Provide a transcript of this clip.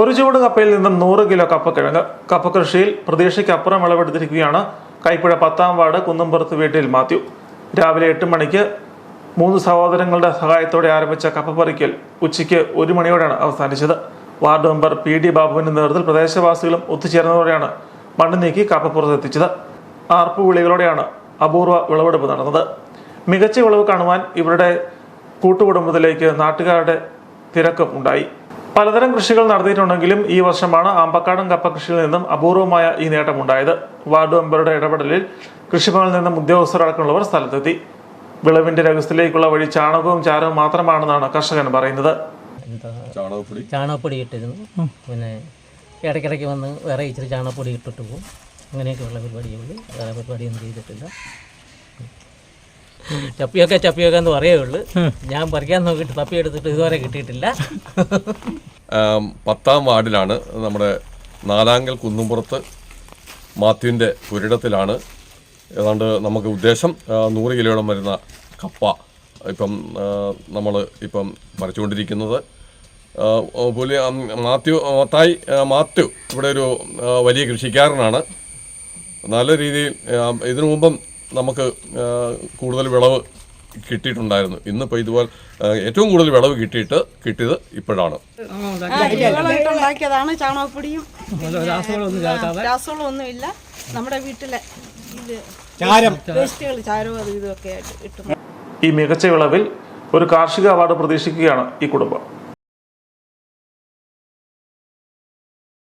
ഒരു ചുവട് കപ്പയിൽ നിന്നും നൂറ് കിലോ കപ്പക്കിഴങ്ങ് കപ്പ കൃഷിയിൽ പ്രതീക്ഷയ്ക്കപ്പുറം വിളവെടുത്തിരിക്കുകയാണ് കൈപ്പുഴ പത്താം വാർഡ് കുന്നമ്പുറത്ത് വീട്ടിൽ മാത്യു. രാവിലെ എട്ട് മണിക്ക് മൂന്ന് സഹോദരങ്ങളുടെ സഹായത്തോടെ ആരംഭിച്ച കപ്പ പറിക്കൽ ഉച്ചയ്ക്ക് ഒരു മണിയോടെയാണ് അവസാനിച്ചത്. വാർഡ് മെമ്പർ പി ഡി ബാബുവിന്റെ നേതൃത്വത്തിൽ പ്രദേശവാസികളും ഒത്തുചേർന്നതോടെയാണ് മണ്ണ് നീക്കി കപ്പ പുറത്തെത്തിച്ചത്. ആർപ്പുവിളികളോടെയാണ് അപൂർവ വിളവെടുപ്പ് നടന്നത്. മികച്ച വിളവ് കാണുവാൻ ഇവരുടെ കൂട്ടുകുടുംബത്തിലേക്ക് നാട്ടുകാരുടെ തിരക്കും ഉണ്ടായി. പലതരം കൃഷികൾ നടത്തിയിട്ടുണ്ടെങ്കിലും ഈ വർഷമാണ് ആമ്പക്കാടൻ കപ്പ കൃഷിയിൽ നിന്നും അപൂർവമായ ഈ നേട്ടമുണ്ടായത്. വാർഡ് മെമ്പറുടെ ഇടപെടലിൽ കൃഷിഭവനിൽ നിന്നും ഉദ്യോഗസ്ഥരടക്കമുള്ളവർ സ്ഥലത്തെത്തി. വിളവിന്റെ രഹസ്യത്തിലേക്കുള്ള വഴി ചാണകവും ചാരവും മാത്രമാണെന്നാണ് കർഷകൻ പറയുന്നത്. ചാണകപ്പൊടി? ചാണകപ്പൊടി ഇട്ടിരുന്നു. പിന്നെ ഇടയ്ക്കിടയ്ക്ക് വന്ന് വേറെ ഇച്ചിരി ചാണകപ്പൊടി ഇട്ടിട്ട് പോകും. അങ്ങനെയൊക്കെയുള്ള പരിപാടിയുള്ളൂ വേറെ പരിപാടിയൊന്നും ചെയ്തിട്ടില്ല. ചപ്പിയൊക്കെ ചപ്പിയൊക്കെ എന്ന് പറയേ ഉള്ളൂ. ഞാൻ പറിക്കാൻ നോക്കിയിട്ട് തപ്പി എടുത്തിട്ട് ഇതുവരെ കിട്ടിയിട്ടില്ല. പത്താം വാർഡിലാണ് നമ്മുടെ നാലാങ്കൽ കുന്നുംപുറത്ത് മാത്യുവിന്റെ പുരിടത്തിലാണ്. ഏതാണ്ട് നമുക്ക് ഉദ്ദേശം നൂറ് കിലോയോളം വരുന്ന കപ്പ ഇപ്പം നമ്മൾ ഇപ്പം പറിച്ചുകൊണ്ടിരിക്കുന്നത്. പുലി മാത്യു മത്തായി മാത്യു ഇവിടെ ഒരു വലിയ കൃഷിക്കാരനാണ്. നല്ല രീതിയിൽ ഇതിനു മുമ്പും നമുക്ക് കൂടുതൽ വിളവ് കിട്ടിയിട്ടുണ്ടായിരുന്നു. ഇന്നിപ്പോൾ ഇതുപോലെ ഏറ്റവും കൂടുതൽ വിളവ് കിട്ടിയിട്ട് കിട്ടിയത് ഇപ്പോഴാണ്. ഉണ്ടാക്കിയതാണ് ചാണകപ്പൊടിയും. രാസവളം ഇല്ല നമ്മുടെ വീട്ടിലെ ഇത് വേസ്റ്റുകൾ ചാരവും അതും ഇതൊക്കെ ആയിട്ട് ഈ മികച്ച വിളവിൽ ഒരു കാർഷിക അവാർഡ് പ്രതീക്ഷിക്കുകയാണ് ഈ കുടുംബം.